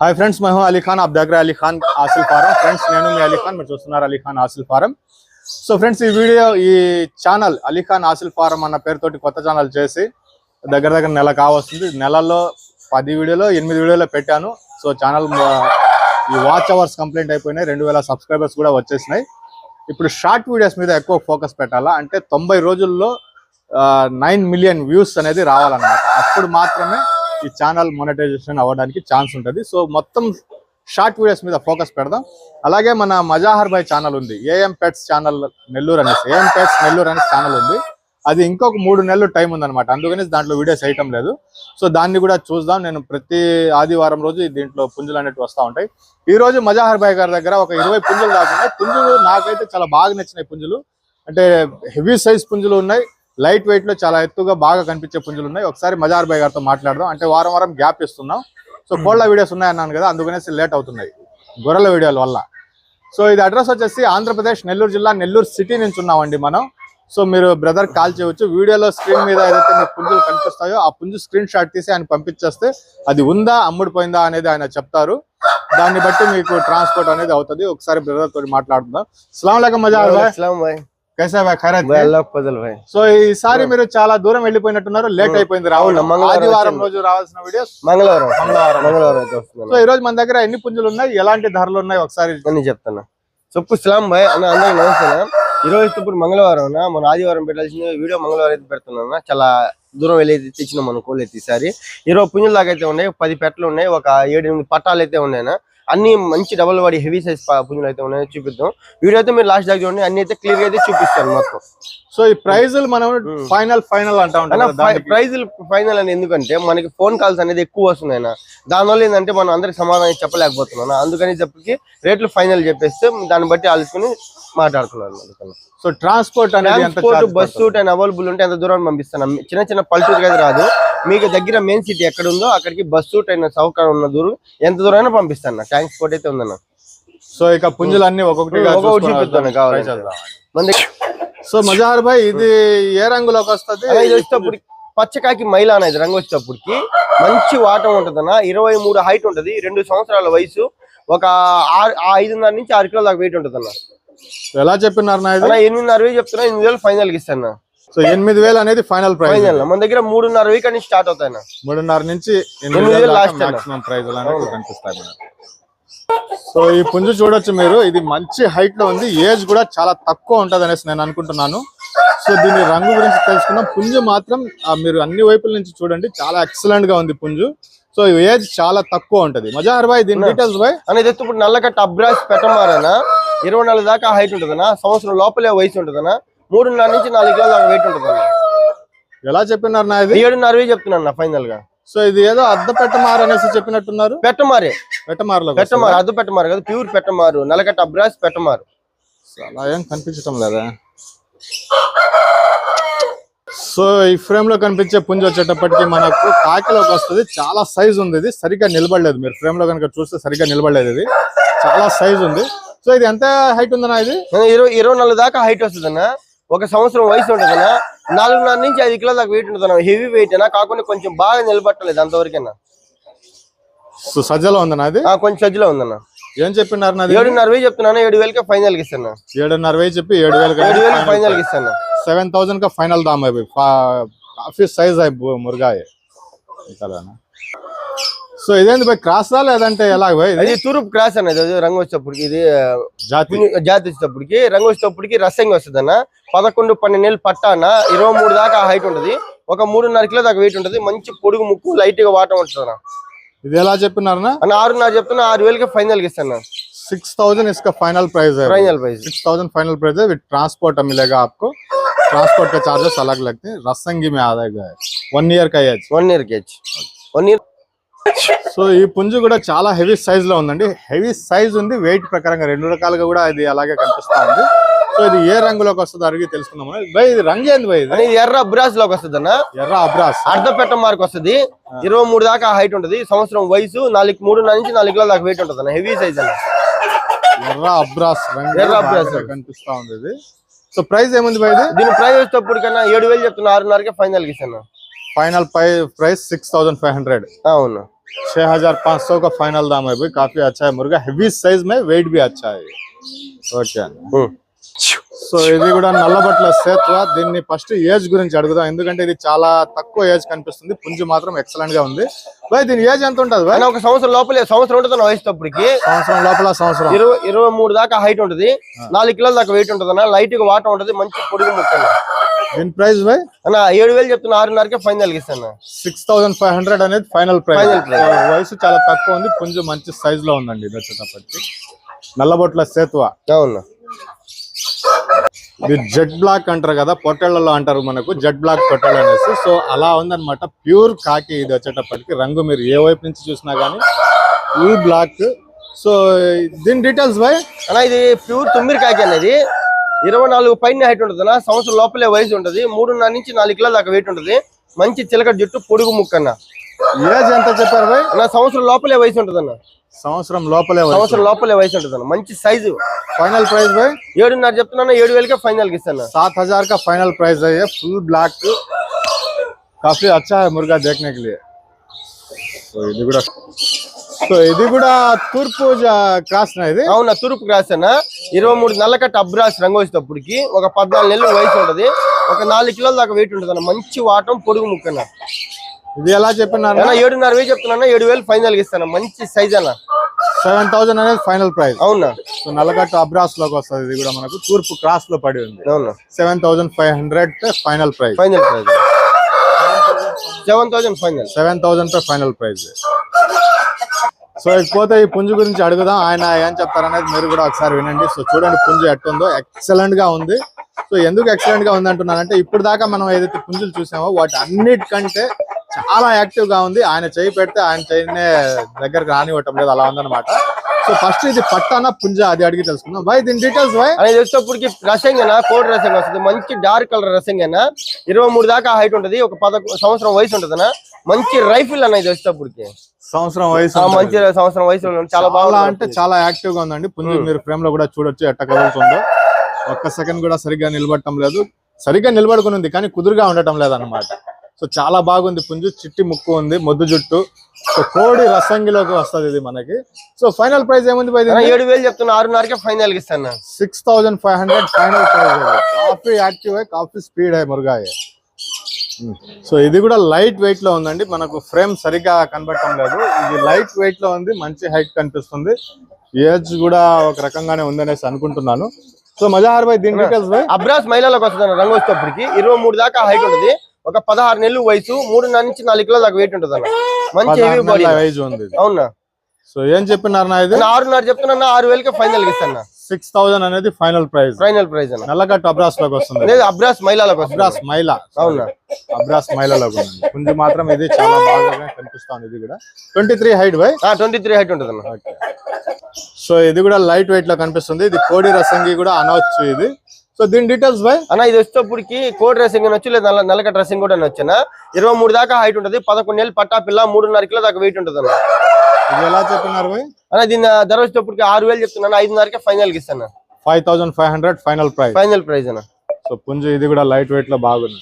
Hi friends మేము అలీఖాన్ అబ్ దగ్గర అలీఖాన్ ఆసిల్ ఫారం ఫ్రెండ్స్ నేను మీ అలీఖాన్ మీరు చూస్తున్నారు Ali Khan Aseel farm so friends ఈ వీడియో ఈ ఛానల్ అలీఖాన్ ఆసిల్ ఫారం అన్న పేరుతోటి కొత్త ఛానల్ చేసి దగ్గర దగ్గర నెల కావస్తుంది. నెలలో పది వీడియోలో ఎనిమిది వీడియోలో పెట్టాను. సో ఛానల్ ఈ వాచ్ అవర్స్ కంప్లీట్ అయిపోయినాయి. రెండు సబ్స్క్రైబర్స్ కూడా వచ్చేసినాయి. ఇప్పుడు షార్ట్ వీడియోస్ మీద ఎక్కువ ఫోకస్ పెట్టాలా అంటే తొంభై రోజుల్లో నైన్ మిలియన్ వ్యూస్ అనేది రావాలన్నమాట. అప్పుడు మాత్రమే ఈ ఛానల్ మొనటైజేషన్ అవ్వడానికి ఛాన్స్ ఉంటుంది. సో మొత్తం షార్ట్ వీడియోస్ మీద ఫోకస్ పెడదాం. అలాగే మన మజాహర్ భాయ్ ఛానల్ ఉంది. ఏఎం పెట్స్ ఛానల్ నెల్లూరు అనేసి. ఏఎం పెట్స్ నెల్లూరు అనే ఛానల్ ఉంది. అది ఇంకొక మూడు నెలలు టైం ఉందన్నమాట. అందుకని దాంట్లో వీడియోస్ వేయటం లేదు. సో దాన్ని కూడా చూద్దాం. నేను ప్రతి ఆదివారం రోజు దీంట్లో పుంజులు అనేవి వస్తూ ఉంటాయి. ఈ రోజు మజాహర్ భాయ్ గారి దగ్గర ఒక ఇరవై పుంజులు దాకా ఉన్నాయి. పుంజులు నాకైతే చాలా బాగా నచ్చినాయి పుంజులు. అంటే హెవీ సైజ్ పుంజులు ఉన్నాయి. లైట్ వెయిట్లో చాలా ఎత్తుగా బాగా కనిపించే పుంజులు ఉన్నాయి. ఒకసారి మజార్ బాయ్ గారితో మాట్లాడదాం. అంటే వారం వారం గ్యాప్ ఇస్తున్నాం. సో కోళ్ళ వీడియోస్ ఉన్నాయన్నాను కదా అందుకనేసి లేట్ అవుతున్నాయి. గొర్రెల వీడియోల వల్ల. సో ఇది అడ్రస్ వచ్చేసి ఆంధ్రప్రదేశ్ నెల్లూరు జిల్లా నెల్లూరు సిటీ నుంచి ఉన్నామండి మనం. సో మీరు బ్రదర్ కాల్ చేయవచ్చు. వీడియోలో స్క్రీన్ మీద ఏదైతే మీకు పుంజులు కనిపిస్తాయో ఆ పుంజు స్క్రీన్ షాట్ తీసి ఆయన పంపించేస్తే అది ఉందా అమ్ముడిపోయిందా అనేది ఆయన చెప్తారు. దాన్ని బట్టి మీకు ట్రాన్స్పోర్ట్ అనేది అవుతుంది. ఒకసారి బ్రదర్ తోటి మాట్లాడుకుందాం. అస్సలం మజా అస్సలం కైసా భాయ్ సో ఈసారి మీరు చాలా దూరం వెళ్ళిపోయినట్టున్నారు లేట్ అయిపోయింది రాహుల్. ఆదివారం రోజు రావాల్సిన వీడియో మంగళవారం. మంగళవారం. సో ఈ రోజు మన దగ్గర ఎన్ని పుంజులు ఉన్నాయి? ఎలాంటి ధరలు ఉన్నాయి ఒకసారి? నేను చెప్తాను చెప్పు స్లాం భాయ్ అని అందరికి నమస్తే. ఈ రోజు ఇప్పుడు మంగళవారం మన ఆదివారం పెట్టాల్సిన వీడియో మంగళవారం అయితే పెడుతున్నా చాలా దూరం వెళ్ళి తెచ్చినాం మన కోళ్ళు అయితే ఈసారి. ఈరోజు పుంజుల దాకా అయితే ఉన్నాయి. పది పెట్టలు ఉన్నాయి. ఒక ఏడు ఎనిమిది పట్టాలు అయితే ఉన్నాయి అన్ని మంచి డబుల్ వాడి హెవీ సైజ్ పుంజులు అయితే ఉన్నాయి చూపిద్దాం. వీడియో అయితే మీరు లాస్ట్ దాకా చూడండి. అన్ని అయితే క్లియర్ అయితే చూపిస్తాను మొత్తం సో ఈ ప్రైజులు మనం ఫైనల్ ఫైనల్ అంటా ఉంటాం కదా దానికి. ప్రైజ్ ఫైనల్ అని ఎందుకంటే మనకి ఫోన్ కాల్స్ అనేది ఎక్కువ వస్తున్నాయి. దానివల్ల ఏంటంటే మనం అందరికి సమాధానం చెప్పలేకపోతున్నాం అందుకని చెప్పి రేట్లు ఫైనల్ చెప్పేస్తే దాన్ని బట్టి ఆలోచుకుని మాట్లాడుతున్నాను అందుకని. సో ట్రాన్స్పోర్ట్ అనేది ట్రాన్స్పోర్ట్ బస్సు? టైం అవైలబుల్ ఉంటే ఎంత దూరం పంపిస్తాను. చిన్న చిన్న పల్లెటూరుకి అయితే రాదు. మీకు దగ్గర మెయిన్ సిటీ ఎక్కడ ఉందో అక్కడికి బస్సు ట్రైన్ సౌకర్యం ఉన్న దూరం ఎంత దూరం పంపిస్తాను ట్రాన్స్పోర్ట్ అయితే ఉందన్న. సో ఇక పుంజులు అన్ని ఒక్కొక్కటి చూపిస్తాను. మన దగ్గర సో మజాహర్ భాయ్ ఇది ఏ రంగులోకి వస్తుంది? ఇది వచ్చేటప్పటికి పచ్చకాకి మైల అనేది రంగు వచ్చేటప్పటికి. మంచి వాటం ఉంటదన్న. ఇరవై మూడు హైట్ ఉంటది. రెండు సంవత్సరాల వయసు. ఒక ఐదున్నర నుంచి ఆరు కిలోల దాకా వెయిట్ ఉంటది అన్న ఎలా చెప్పినారు ఎనిమిదిన్నర వేలు చెప్తున్నా ఎనిమిది వేలు ఫైనల్కి ఇస్తాను సో ఎనిమిది వేలు అనేది ఫైనల్ ఫైనల్ మన దగ్గర మూడున్నర వేలు కానీ స్టార్ట్ అవుతాయి. మూడున్నర నుంచి ఎనిమిది. మాక్సిమం ప్రైజ్ కనిపిస్తాయి. సో ఈ పుంజు చూడొచ్చు మీరు. ఇది మంచి హైట్లో ఉంది. ఏజ్ కూడా చాలా తక్కువ ఉంటది అనేసి నేను అనుకుంటున్నాను. సో దీని రంగు గురించి తెలుసుకున్నాం పుంజు మాత్రం మీరు అన్ని వైపుల నుంచి చూడండి. చాలా ఎక్సలెంట్గా ఉంది పుంజు. సో ఏజ్ చాలా తక్కువ ఉంటది. మజాహర్ భాయ్ దీని డీటెయిల్స్ భాయ్ అనేది ఇప్పుడు నల్లకట్ట అబ్రాస్ పెట్టమారన ఇరవై నాలుగు దాకా హైట్ ఉంటదన్న. సంవత్సరం లోపలే వయసు ఉంటదన్న. మూడున్నర నుంచి నాలుగు కిలోల దాకా వెయిట్ ఉంటదన్న. ఎలా చెప్పినారు నా ఇది? ఏడున్నర వేలు చెప్తున్నా ఫైనల్గా. సో ఇది ఏదో అద్ద పెట్టమారు అనేసి చెప్పినట్టున్నారు? పెట్టమారే. పెట్టమారులో పెట్టమారు అద్దు పెట్టమారు కదా ప్యూర్ పెట్టమారు. నల్లకట్ట అబ్రాస్ పెట్టమారు. అలా ఏం కనిపించటం లేదా? సో ఈ ఫ్రేమ్లో కనిపించే పుంజు వచ్చేటప్పటికి మనకు కాకిలోకి వస్తుంది. చాలా సైజ్ ఉంది ఇది. సరిగ్గా నిలబడలేదు మీరు. ఫ్రేమ్లో కనుక చూస్తే సరిగ్గా నిలబడలేదు ఇది. చాలా సైజ్ ఉంది. సో ఇది ఎంత హైట్ ఉందన్నా ఇది? ఇరవై ఇరవై నాలుగు దాకా హైట్ వస్తుందన్న. ఒక సంవత్సరం వయసు ఉంటుందన్న నాలుగున్నర నుంచి ఐదు కిలోల దాకా వెయిట్ ఉంటుందన్న హెవీ వెయిట్ అన్న కాకుండా కొంచెం బాగా నిలబట్టలేదు అంతవరకైనా సో సజ్జలో ఉందన్నా అది ఆ, కొంచెం సజ్జలో ఉందన్న ఏం చెప్పినారు నాది ఏడున్నర వేలు చెప్తున్నాను ఏడు వేలకే ఫైనల్ కి ఇస్తాను ఏడున్నర వేలు చెప్పి ఏడు వేలు ఏడు వేలకి ఫైనల్ కి ఇస్తాను सेवन थाउजेंड का फाइनल दाम है भाई फा- काफी సైజ్ है वो मुर्गा है ఇతలానా సో ఇదేంటి భాయ్ క్రాస్ దా లేదంటే ఎలా భాయ్ ఇది అది తూర్పు క్రాస్ అనేది అది రంగు వచ్చేటప్పటికి ఇది ఆ, జాతి జాతి వచ్చేటప్పటికి రంగు వచ్చేటప్పటికి రసంగి వస్తుంది అన్న పదకొండు పన్నెండు నెలలు పట్ట అన్న ఇరవై మూడు దాకా హైట్ ఉంటది ఒక మూడున్నర కిలో దాకా వెయిట్ ఉంటది మంచి పొడుగు ముక్కు లైట్ గా వాటం ఉంటుంది అన్న ఇది ఎలా చెప్పినారనా అన్న ఆరున్నర చెప్తున్నా ఆరు వేలకి ఫైనల్ కి ఇస్తాను सिक्स थाउजेंड इसका फाइनल प्राइस है final price six thousand final price है विद ट्रांसपोर्ट मिलेगा आपको ट्रांसपोर्ट का चार्जेस अलग लगते हैं रसंगी में आ जाएगा वन ईयर का as one year cage one year so ఈ పుంజు కూడా చాలా హెవీ సైజ్లో ఉందండి. హెవీ సైజ్ ఉంది వెయిట్ ప్రకారంగా రెండు రకాలుగా కూడా ఇది అలాగే కనిపిస్తా ఉంది. సో ఇది ఏ రంగులోకి వస్తుందో అడిగి తెలుసుకుందాం. భయ్ ఇది రంగు ఏంది భయ్ ఇది? ఎర్ర బ్రాస్లోకి వస్తుంది అన్న. ఎర్ర అబ్రాస్. అర్ధ పెట్ట మార్క్ వస్తుంది. ఇరవై మూడు దాకా హైట్ ఉంటది. సంవత్సరం వయసు నాలుగు మూడున్నర నుంచి నాలుగు కిలోల దాకా వెయిట్ ఉంటుంది అన్న హెవీ సైజ్ అన్న. ఎర్ర అబ్రాస్ ఎర్ర అబ్రాస్. కనిపిస్తా ఉంది ఇది. సో ప్రైస్ ఏముంది భయ్ దీని ప్రైస్ వచ్చేటప్పుడు కన్నా ఏడు వేలు చెప్తున్నా ఆరున్నరకే ఫైనల్ ఇస్తాను. Final price six thousand five hundred అవును छह हजार पाँच सौ का फाइनल दाम है भाई काफी अच्छा है मुर्गा हेवी साइज में वेट भी अच्छा है ఓకే సో ఇది కూడా నల్లబట్ల సేత్వ దీన్ని ఫస్ట్ ఏజ్ గురించి అడుగుదాం ఎందుకంటే ఇది చాలా తక్కువ ఏజ్ కనిపిస్తుంది పుంజు మాత్రం ఎక్సలెంట్ గా ఉంది బాయ్ దీని ఏజ్ ఎంత ఉంటుంది బాయ్ ఆయన ఒక సంవత్సరం లోపలే సంవత్సరం ఉంటుంది నా వయసుటప్పటికి సంవత్సరం లోపల సంవత్సరం ఇరవై ఇరవై మూడు దాకా హైట్ ఉంటది నాలుగు కిలోల దాకా వెయిట్ ఉంటుంది అన్న లైట్ గా వాటర్ ఉంటది మంచి పొడుగు ముక్క అన్న. దీని ప్రైస్ అన్న ఏడు వేలు చెప్తున్నా ఆరున్నరకే ఫైనల్ ఇస్తాను? సిక్స్ థౌసండ్ ఫైవ్ హండ్రెడ్ అనేది ఫైనల్ ప్రైస్. వయసు చాలా తక్కువ ఉంది పుంజు మంచి సైజ్లో ఉందండి ఇది వచ్చేటప్పటికి నల్లబొట్ల సేతువ. అవును. ఇది జెడ్ బ్లాక్ అంటారు కదా పొట్టేళ్ళలో అంటారు మనకు జెడ్ బ్లాక్ పొట్టేళ్ళు అనేసి. సో అలా ఉందన్నమాట ప్యూర్ కాకి ఇది వచ్చేటప్పటికి రంగు మీరు ఏ వైపు నుంచి చూసినా గానీ ఈ బ్లాక్ సో దీని డీటెయిల్స్ బాయ్ అన్న ఇది ప్యూర్ తొమ్మిది కాకి అనేది. ఇరవై నాలుగు పైన హైట్ ఉంటుంది అన్న. సంవత్సరం లోపలే వయసు ఉంటుంది. మూడున్నర నుంచి నాలుగు కిలోల దాకా వెయిట్ ఉంటుంది. మంచి చిలకడ జుట్టు పొడుగు ముక్క ఏజ్ ఎంత చెప్పారు నా సంవత్సరం లోపలే వయసు ఉంటుంది అన్న. సంవత్సరం లోపలే సంవత్సరం లోపలే వయసు ఉంటుంది అన్న. మంచి సైజు ఫైనల్ ప్రైజ్ భాయ్? ఏడున్నర చెప్తున్నాను ఏడు వేలకే ఫైనల్ ఇస్తాను సాత్ హజార్ కా ఫైనల్ ప్రైస్ అయ్యే ఫుల్ బ్లాక్ కాఫీ అచ్చా మురుగా దేఖనే ఇది కూడా సో ఇది కూడా తూర్పు క్రాస్ ఇది? అవునా తూర్పు క్రాస్ అన్న ఇరవై మూడు నల్లకట్ట అబ్రాస్ రంగు వచ్చేటప్పటికి ఒక పద్నాలుగు నెలలు వయసు ఉంటది. ఒక నాలుగు కిలోల దాకా వెయిట్ ఉంటుంది అన్న. మంచి వాటం పొడుగు ముక్కన ఇది ఎలా చెప్పినారు? అన్న ఏడున్నర వేలు చెప్తున్నా ఏడు వేలు ఫైనల్ ఇస్తాను. మంచి సైజ్ అన్న. సెవెన్ థౌసండ్ అనేది ఫైనల్ ప్రైస్ అవునా? సో నల్లగట్టు అబ్రాస్లోకి వస్తుంది. ఇది కూడా మనకు తూర్పు క్రాస్లో పడి ఉంది. అవునా? Seven thousand five hundred final price final price seven thousand final seven thousand final price so ఇకపోతే ఈ పుంజు గురించి అడుగుదాం ఆయన ఏం చెప్తారనేది మీరు కూడా ఒకసారి వినండి. సో చూడండి పుంజు ఎట్టుందో. ఎక్సలెంట్గా ఉంది. సో ఎందుకు ఎక్సలెంట్గా ఉంది అంటున్నానంటే ఇప్పుడు దాకా మనం ఏదైతే పుంజులు చూసామో వాటి అన్నిటికంటే చాలా యాక్టివ్గా ఉంది. ఆయన చేయి పెడితే ఆయన చేయినే దగ్గరకు రానివ్వటం లేదు అలా ఉందన్నమాట. సో ఫస్ట్ ఇది పట్టానా పుంజ అది అడిగి తెలుసుకుందాం. బాయ్ దీని డీటెయిల్స్ బాయ్ అనేది వచ్చేటప్పటికి రసంగన? కోడి రసంగా వస్తుంది. మంచి డార్క్ కలర్ రసంగన? ఇరవై మూడు దాకా హైట్ ఉంటది. ఒక పదకొండు సంవత్సరం వయసు ఉంటది మంచి రైఫిల్ అన్న ఇది వచ్చేటప్పటికి. సంవత్సరం వయసు. మంచి సంవత్సరం వయసు చాలా చాలా బాగా అంటే చాలా యాక్టివ్గా ఉందండి. పుంజు మీరు ఫ్రేమ్లో కూడా చూడొచ్చు ఎట్ట కదులుతుందో ఒక్క సెకండ్ కూడా సరిగ్గా నిలబడటం లేదు. సరిగ్గా నిలబడుకుని ఉంది కానీ కుదురుగా ఉండటం లేదన్నమాట. సో చాలా బాగుంది పుంజు. చిట్టి ముక్కు ఉంది మొద్దు జుట్టు. సో కోడి రసంగిలోకి వస్తుంది ఇది మనకి. సో ఫైనల్ ప్రైస్ ఏముంది ఏడు వేలు చెప్తున్నా ఆరున్నరకే ఫైనల్ ఇస్తాను. Six thousand five hundred final price coffee active అయ్యి కాఫీ స్పీడ్ అయ్యి మురుగాయ సో ఇది కూడా లైట్ వెయిట్లో ఉందండి. మనకు ఫ్రేమ్ సరిగ్గా కనబడటం లేదు. ఇది లైట్ వెయిట్లో ఉంది మంచి హైట్ కనిపిస్తుంది. ఏజ్ కూడా ఒక రకంగానే ఉంది అనేసి అనుకుంటున్నాను. సో మజాహార్ బాయ్ దీని డీటెయిల్స్ అబ్రాస్ మహిళలకు వస్తుంది రంగు వచ్చేటప్పటికి ఇరవై మూడు దాకా హైట్ ఉంటుంది. ఒక పదహారు నెలలు వయసు మూడున్నర నుంచి నాలుగు కిలో దాకా వెయిట్ ఉంటుంది అన్న మంచి హెవీ బాడీ ఉంది. అవునా? సో ఏం చెప్పినారు ఇది? నేను ఆరున్నర చెప్తున్నా ఆరు వేలకి ఫైనల్ ఇస్తాను? సిక్స్ థౌసండ్ అనేది ఫైనల్ ప్రైస్ ఫైనల్ ప్రైస్ నల్లగట్టు అబ్రాస్లోకి వస్తుంది. లేదు అబ్రాస్ వస్తుంది. అబ్రాస్ మైలా. అవునా? అబ్రాస్ మైలాలోకి ఉంది పుంజు మాత్రం ఇది చాలా బాగా కనిపిస్తుంది ఇది కూడా. Twenty three height bhai twenty three height ఉంటుంది సో ఇది కూడా లైట్ వెయిట్లో కనిపిస్తుంది. ఇది కోడి రసంగి కూడా అనవచ్చు ఇది. సో దీని డీటెయిల్స్ బై? అన్న ఇది వచ్చేటప్పటికి కోడ్ డ్రెస్సింగ్ అనొచ్చు లేదా నల్ల నల్లక డ్రెస్సింగ్ కూడా అనొచ్చునా ఇరవై మూడు దాకా హైట్ ఉంటది పదకొండు నెలలు పట్టా పిల్ల మూడున్నర కిలో దాకా వెయిట్ ఉంటుంది అన్న. ఇది ఎలా చెప్పినారు బై? అన్న దీని ధర వచ్చేటప్పటికి ఆరు వేలు చెప్తున్నాను ఐదున్నరకే ఫైనల్కి ఇస్తాను five thousand five hundred final price final price అన్న. సో పుంజు ఇది కూడా లైట్ వెయిట్లో బాగుంది.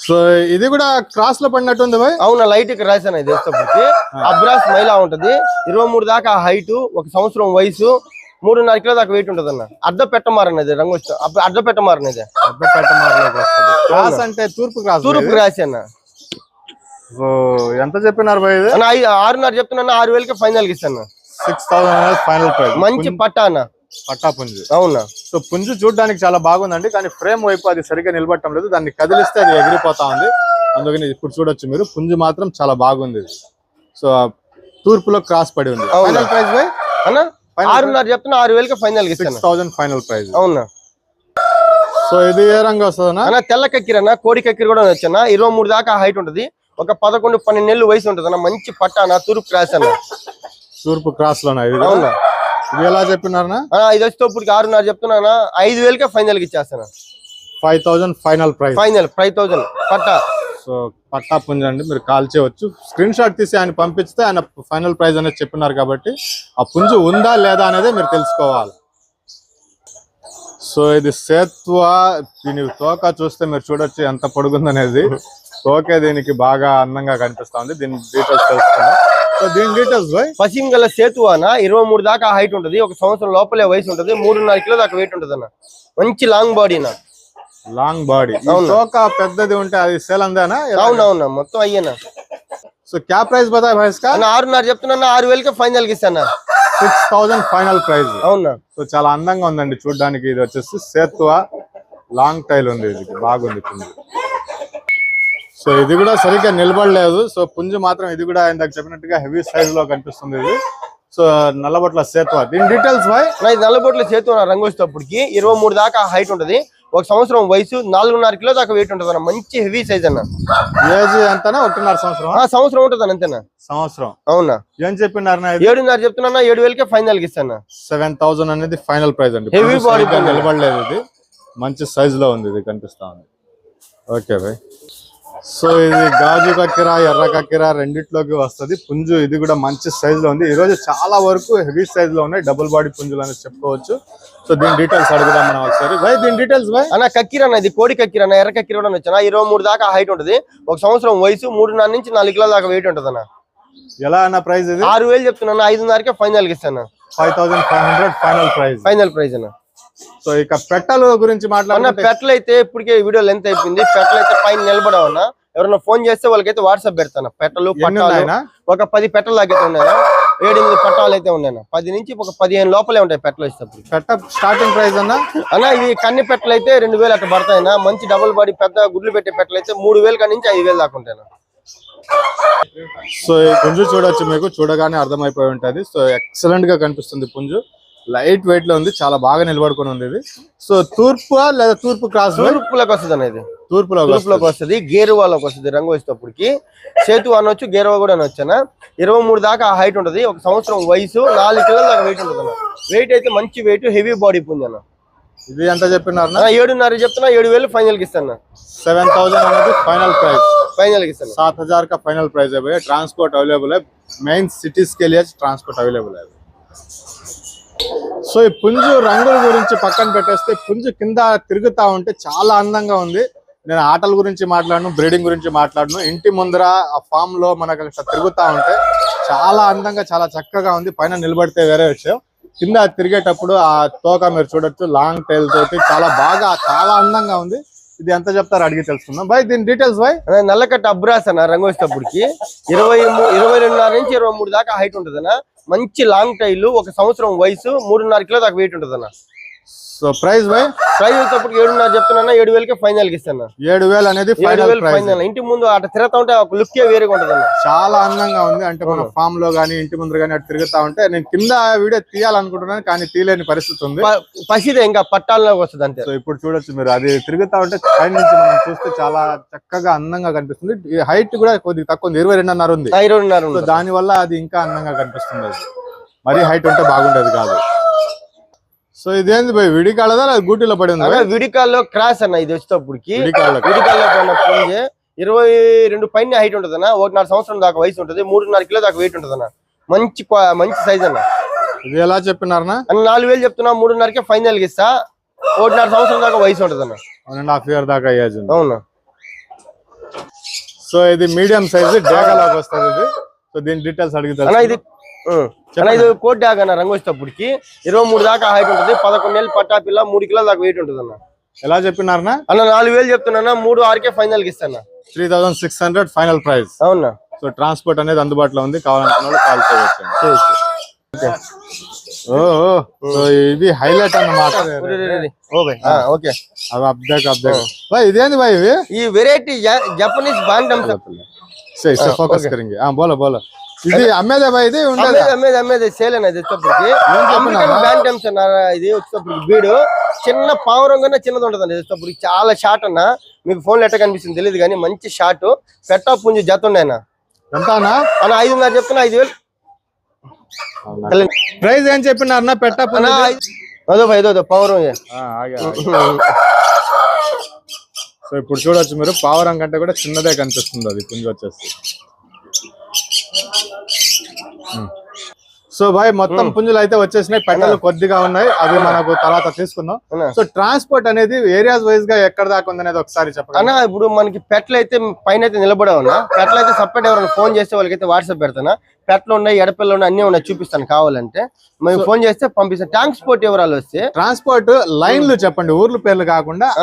సో ఇది కూడా క్రాస్లో పడినట్టుంది బై అవునా లైట్కి రాశాను ఇది వచ్చేటప్పటికి అబ్రాస్ మైలా ఉంటది. ఇరవై మూడు దాకా హైట్ ఒక సంవత్సరం వయసు మూడున్నర కిలో దాకా వెయిట్ ఉంటుంది అన్న అడ్డ పెట్టమారనేది రంగు అడ్డ పెట్టమారనేది క్రాస్ అంటే తూర్పు క్రాస్ తూర్పు రాసి అన్న సో ఎంత చెప్పినారు ఆరున్నర చెప్తున్నా ఆరు వేలకి ఫైనల్కి ఇస్తాను. సిక్స్ థౌసండ్ ఫైనల్ మంచి పట్టా అన్న. పట్టా పుంజు. అవునా? సో పుంజు చూడడానికి చాలా బాగుందండి కానీ ఫ్రేమ్ వైపు అది సరిగ్గా నిలబడటం లేదు. దాన్ని కదిలిస్తే అది ఎగిరిపోతా ఉంది. అందుకని ఇప్పుడు చూడొచ్చు మీరు. పుంజు మాత్రం చాలా బాగుంది. సో ఆ తూర్పులో క్రాస్ పడి ఉంది. అవునా? ఫైనల్ ప్రైస్ బై అన్న? ఆరున్నర చెప్తున్నా ఆరు వేలకి ఫైనల్కి ఇస్తాను సిక్స్ థౌసండ్ ఫైనల్ ప్రైస్ అవునా? సో ఇది ఏ రంగు వస్తుందన్నా? తెల్ల కక్కిరి అన్న కోడి కక్కిరి కూడా వచ్చన్న ఇరవై మూడు దాకా హైట్ ఉంటది. ఒక పదకొండు పన్నెండు నెలలు వయసు ఉంటది అన్న మంచి పట్ట అన్న తూర్పు క్రాస్ అన్న. తూర్పు క్రాస్ లోనా? అవునా? ఎలా చెప్పినారనా? అన్న ఇది వచ్చేటప్పటికి ఆరున్నర చెప్తున్నా ఐదు వేలకే ఫైనల్కి ఇచ్చేస్తాను? Five thousand final price final five thousand పట్ట. సో పట్టా పుంజు అండి మీరు కాల్ చేయవచ్చు స్క్రీన్ షాట్ తీసి ఆయన పంపిస్తే ఆయన ఫైనల్ ప్రైస్ అనేది చెప్పినారు కాబట్టి ఆ పుంజు ఉందా లేదా అనేది మీరు తెలుసుకోవాలి. సో ఇది సేత్వ దీని తోక చూస్తే మీరు చూడొచ్చు ఎంత పొడుగుందనేది. తోకే దీనికి బాగా అందంగా కనిపిస్తా ఉంది దీని డీటెయిల్స్ తెలుసుకుందాం. సో దీని డీటెయిల్స్ బాయ్ పశ్చిమ గల సేతు అన్న ఇరవై మూడు దాకా హైట్ ఉంటది. ఒక సంవత్సరం లోపలే వయసు ఉంటది. మూడున్నర కిలో దాకా వెయిట్ ఉంటది అన్న మంచి లాంగ్ బాడీ నా. Long body. తోక పెద్దది ఉంటే అది సేల్ అందేనా అవునవునా? మొత్తం అయ్యేనా? సో క్యా ప్రైస్ బతా భాయ్ ఆరున్నర చెప్తున్నా ఆరు వేలకి ఫైనల్కి ఇస్తాను? సిక్స్ థౌసండ్ ఫైనల్ ప్రైస్ అవునా? సో చాలా అందంగా ఉందండి. చూడడానికి ఇది వచ్చేసి సేత్వ లాంగ్ టైల్ ఉంది ఇది. బాగుంది పుంజు సో ఇది కూడా సరిగ్గా నిలబడలేదు. సో పుంజు మాత్రం ఇది కూడా ఇందాక చెప్పినట్టుగా హెవీ సైజ్లో కనిపిస్తుంది ఇది. సో నల్లబొట్ల సేత్వ. దీని డీటెయిల్స్ బాయ్ నల్లబొట్ల నా రంగు వచ్చేటప్పటికి ఇరవై మూడు దాకా హైట్ ఉంటది. ఒక సంవత్సరం వయసు నాలుగున్నర కిలో దాకా వెయిట్ ఉంటది అన్న మంచి హెవీ సైజ్ అన్న. ఏజ్ ఎంతనా? ఒకటిన్నర సంవత్సరం? ఆ సంవత్సరం ఉంటది అన్న అంతేనా? సంవత్సరం. అవునా? ఏం చెప్పినారు ఏడున్నర చెప్తున్నా ఏడు వేలకే ఫైనల్కి ఇస్తాను? సెవెన్ థౌసండ్ అనేది ఫైనల్ ప్రైస్ అండి. సరిగ్గా పుంజు. నిలబడలేదు ఇది. మంచి సైజ్లో ఉంది ఇది కనిపిస్తా ఉంది. ఓకే బాయ్ సో ఇది గాజు కక్కెర ఎర్ర కక్కెర రెండిట్లోకి వస్తది. పుంజు ఇది కూడా మంచి సైజ్లో ఉంది. ఈ రోజు చాలా వరకు హెవీ సైజ్లో ఉన్నాయి. డబుల్ బాడీ పుంజులు అనేది చెప్పుకోవచ్చు. సో దీని డీటెయిల్స్ అడుగుదాం మనం ఒకసారి. బాయ్ దీని డీటెయిల్స్ బాయ్ అన్న కక్కిర అన్న ఇది కోడి కక్కిర అన్న ఎర్ర కక్కిర కూడా వచ్చాను ఇరవై మూడు దాకా హైట్ ఉంటది. ఒక సంవత్సరం వయసు మూడున్నర నుంచి నాలుగు కిలోల దాకా వెయిట్ ఉంటది అన్న. ఎలా అన్న ప్రైస్ ఇది? ఆరు వేలు చెప్తున్నా ఐదున్నరకే ఫైనల్ ఇస్తాను five thousand five hundred final price final price అన్న. సో ఇక పెట్టలు గురించి మాట్లాడుకుంటే పెట్లు అయితే ఇప్పటికే వీడియో లెంత్ అయిపోయింది. పెట్లు అయితే పైన నిలబడవన్నా ఎవరైనా ఫోన్ చేస్తే వాళ్ళకైతే వాట్సాప్ పెడతాను పెట్టలు పట్టాలు. ఒక పది పెట్టలు దాకా ఉన్నాయా ఏడెనిమిది పట్టాలు అయితే ఉన్నాయన్న పది నుంచి ఒక పదిహేను లోపలే ఉంటాయి పెట్టలు వచ్చేటప్పుడు పెట్ట స్టార్టింగ్ ప్రైస్ అన్న? అన్న ఇవి కన్ని పెట్టలు అయితే రెండు వేలు అట్లా పడతాయన్నా మంచి డబుల్ బాడీ పెద్ద గుడ్లు పెట్టే పెట్టలు అయితే మూడు వేలు కాడి నుంచి ఐదు వేలు దాకా ఉంటాయి సో ఈ పుంజు చూడొచ్చు మీకు. చూడగానే అర్థమైపోయి ఉంటది. సో ఎక్సలెంట్గా కనిపిస్తుంది పుంజు. లైట్ వెయిట్లో ఉంది చాలా బాగా నిలబడుకుని ఉంది సో తూర్పు లేదా తూర్పు క్రాస్ తూర్పులోకి వస్తుంది అనేది తూర్పులోకి వస్తుంది. గేరువాలోకి వస్తుంది రంగు వచ్చేటప్పటికి సేతు అనొచ్చు గేరువా కూడా అనొచ్చునా ఇరవై మూడు దాకా ఆ హైట్ ఉంటుంది ఒక సంవత్సరం వయసు నాలుగు కిలోల దాకా వెయిట్ ఉంటుంది అన్న. వెయిట్ అయితే మంచి వెయిట్ హెవీ బాడీ ఉంది అన్న. ఇది ఎంత చెప్పినారు ఏడున్నర చెప్తున్నా ఏడు వేలు ఫైనల్కి ఇస్తాను సెవెన్ థౌసండ్ అనేది ఫైనల్ ప్రైస్ ఫైనల్ के साथ सात ఫైనల్ ప్రైస్ फाइनल प्राइस है भैया ट्रांसपोर्ट अवेलेबल है मेन सिटीज సో ఈ పుంజు రంగుల గురించి పక్కన పెట్టేస్తే పుంజు కింద తిరుగుతా ఉంటే చాలా అందంగా ఉంది. నేను ఆటల గురించి మాట్లాడను బ్రీడింగ్ గురించి మాట్లాడను. ఇంటి ముందర ఆ ఫామ్లో మనకు తిరుగుతా ఉంటే చాలా అందంగా చాలా చక్కగా ఉంది. పైన నిలబడితే వేరే విషయం. కింద తిరిగేటప్పుడు ఆ తోక మీరు చూడొచ్చు లాంగ్ టైల్ తోటి చాలా బాగా చాలా అందంగా ఉంది. ఇది ఎంత చెప్తారో అడిగి తెలుసుకుందాం. బాయ్ దీని డీటెయిల్స్ బాయ్. నల్లకట్ట అబ్రాస్ అన్న రంగు వచ్చేటప్పటికి ఇరవై ఇరవై రెండున్నర నుంచి ఇరవై మూడు దాకా హైట్ ఉంటుంది అన్న మంచి లాంగ్ టైల్ ఒక సంవత్సరం వయసు మూడున్నర కిలో దాకా వెయిట్ ఉంటుంది అన్న సో ప్రైస్ బాయ్ ప్రైస్ వచ్చేటప్పటికి ఏడున్నర చెప్తున్నా ఏడు వేలకి ఫైనల్కి ఇస్తాను? ఏడు వేలు అనేది ఫైనల్ ఇంటి ముందు అటు తిరుగుతా ఉంటే ఒక లుక్కే వేరేగా ఉంటుంది చాలా అందంగా ఉంది. అంటే మన ఫామ్లో గానీ ఇంటి ముందర గానీ అటు తిరుగుతా ఉంటే నేను కింద వీడియో తీయాలనుకుంటున్నాను కానీ తీయలేని పరిస్థితి ఉంది. పసిదే ఇంకా పట్టాలలోకి వస్తుంది అంతే. సో ఇప్పుడు చూడొచ్చు మీరు. అది తిరుగుతా ఉంటే పైన నుంచి మనం చూస్తే చాలా చక్కగా అందంగా కనిపిస్తుంది. ఈ హైట్ కూడా కొద్దిగా తక్కువ ఉంది. ఇరవై రెండున్నర ఉంది. ఉంటుంది. దాని వల్ల అది ఇంకా అందంగా కనిపిస్తుంది. మరీ హైట్ ఉంటే బాగుండేది కాదు. సో ఇదేంది భయ్? విడి కాలదా లేదా గూటిలో పడింది విడికాల్లో క్రాస్ అన్న ఇది వచ్చేటప్పటికి. విడికాల్లో పడిన పుంజే ఇరవై రెండు పైన హైట్ ఉంటుంది అన్న ఒకటిన్నర సంవత్సరం దాకా వయసు ఉంటుంది. మూడున్నర కిలో దాకా వెయిట్ ఉంటుంది అన్న మంచి మంచి సైజ్ అన్న. ఇది ఎలా చెప్పినారనా నాలుగు వేలు చెప్తున్నా మూడున్నరకే ఫైనల్ ఇస్తా. ఒకటిన్నర సంవత్సరం దాకా వయసు ఉంటుంది అన్న వన్ అండ్ హాఫ్ ఇయర్ దాకా ఏజ్ అవునా. సో ఇది మీడియం సైజ్ డేగలాగా వస్తుంది ఇది. సో దీని డీటెయిల్స్ అడిగి అన్న ఇది. అలా ఇది కోట్ దాకా అన్న రంగు వచ్చేటప్పటికి ఇరవై మూడు దాకా హైట్ ఉంటుంది పదకొండు వేలు పట్టా పిల్ల మూడు కిలో దాకా వెయిట్ ఉంటుంది అన్న. ఎలా చెప్పినారు అన్న నాలుగు వేలు చెప్తున్నా మూడు ఆరుకే ఫైనల్కి ఇస్తాను. Three thousand six hundred final price అవునా? సో ట్రాన్స్పోర్ట్ అనేది అందుబాటులో ఉంది కావాలంటే కాల్ చేయవచ్చు ఇది హైలైట్ అన్నమాట. ఇదేంది బాయ్ ఇవి? ఈ వెరైటీ జపనీస్ బాంగ్ టమ్స్ ఫోకస్ కరింగ్. బోలో బోలో. ఇది అమ్మేదే భాయ్ ఇది? ఉండేదా? అమ్మేది అమ్మేది సేల్ అనేది వచ్చేటప్పటికి అమెరికన్ బ్యాంటమ్స్ అన్న ఇది వచ్చేటప్పటికి బీడు చిన్న పావురం కన్నా చిన్నది ఉంటుంది అండి వచ్చేటప్పటికి చాలా షార్ట్ అన్న. మీకు ఫోన్ ఎట్ట కనిపిస్తుంది తెలియదు కానీ మంచి షార్ట్. పెట్టా పుంజు జత ఉన్నాయన్న ఎంతనా? అన్న ఐదున్నర చెప్తున్నా ఐదు వేలు. ప్రైస్ ఏం చెప్పినారన్నా పెట్ట అదో పావురం. సో ఇప్పుడు చూడొచ్చు మీరు. పావురం కంటే కూడా చిన్నదే కనిపిస్తుంది అది పుంజు వచ్చేసి. సో భాయ్ మొత్తం పుంజులు అయితే వచ్చేసినాయి. పెట్టలు కొద్దిగా ఉన్నాయి. అవి మనకు తర్వాత తీసుకుందాం. సో ట్రాన్స్పోర్ట్ అనేది ఏరియాస్ వైజ్గా ఎక్కడ దాకా ఉంది అనేది ఒకసారి చెప్పండి ఇప్పుడు మనకి పెట్లు అయితే పైన అయితే నిలబడే ఉన్నా పెట్లు అయితే సపరేట్ ఎవరైనా ఫోన్ చేస్తే వాళ్ళకైతే వాట్సాప్ పెడతానా? పెట్లు ఉన్నాయి ఎడపిల్లలు ఉన్నాయి అన్ని ఉన్నాయి చూపిస్తాను కావాలంటే. మేము ఫోన్ చేస్తే పంపిస్తాను. ట్రాన్స్పోర్ట్ వివరాలు వస్తే? ట్రాన్స్పోర్ట్ లైన్లు చెప్పండి ఊర్ల పేర్లు కాకుండా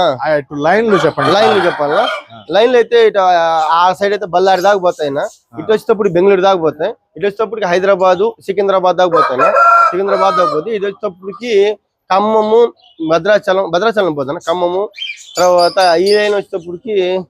లైన్లు చెప్పండి. లైన్లు చెప్పాలా? లైన్లు అయితే ఇటు ఆ- సైడ్ అయితే బళ్ళారి దాకా పోతాయినా. ఇటు వచ్చేటప్పుడు బెంగళూరు దాకా పోతాయి. ఇటు వచ్చేటప్పటికి హైదరాబాద్ సికింద్రాబాద్ దాకా పోతాయి సికింద్రాబాద్ దాకా పోతే ఇటు వచ్చేటప్పటికి ఖమ్మము భద్రాచలం భద్రాచలం పోతాను? ఖమ్మము. తర్వాత ఈ లైన్ వచ్చేటప్పటికి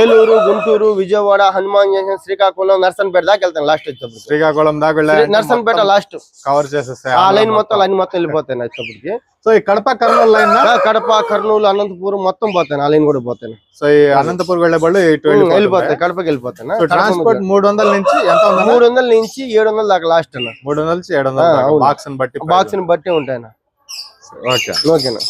ఏలూరు గుంటూరు విజయవాడ హనుమాన్ జంక్షన్ శ్రీకాకుళం నర్సన్పేట దాకా వెళ్తాను లాస్ట్ వచ్చేటప్పటికి. శ్రీకాకుళం దాకా నర్సన్పేట లాస్ట్ కవర్ చేసేస్తాయి. ఆ లైన్ మొత్తం. లైన్ మొత్తం వెళ్ళిపోతాయి వచ్చేటప్పటికి సో ఈ కడప కర్నూలు లైన్ కడప కర్నూలు అనంతపురం మొత్తం పోతాను ఆ లైన్ కూడా పోతాను సో ఈ అనంతపుర్ బళ్ళు ఇటు వెళ్ళిపోతాయి. కడపకి వెళ్ళిపోతాను ట్రాన్స్పోర్ట్ మూడు వందల నుంచి ఎంత మూడు వందల నుంచి ఏడు వందల దాకా లాస్ట్ అన్న మూడు వందల నుంచి ఏడు వందల. బాక్స్ బట్టి బాక్స్ని బట్టి ఉంటాయన్న ఓకే. ఓకేనా?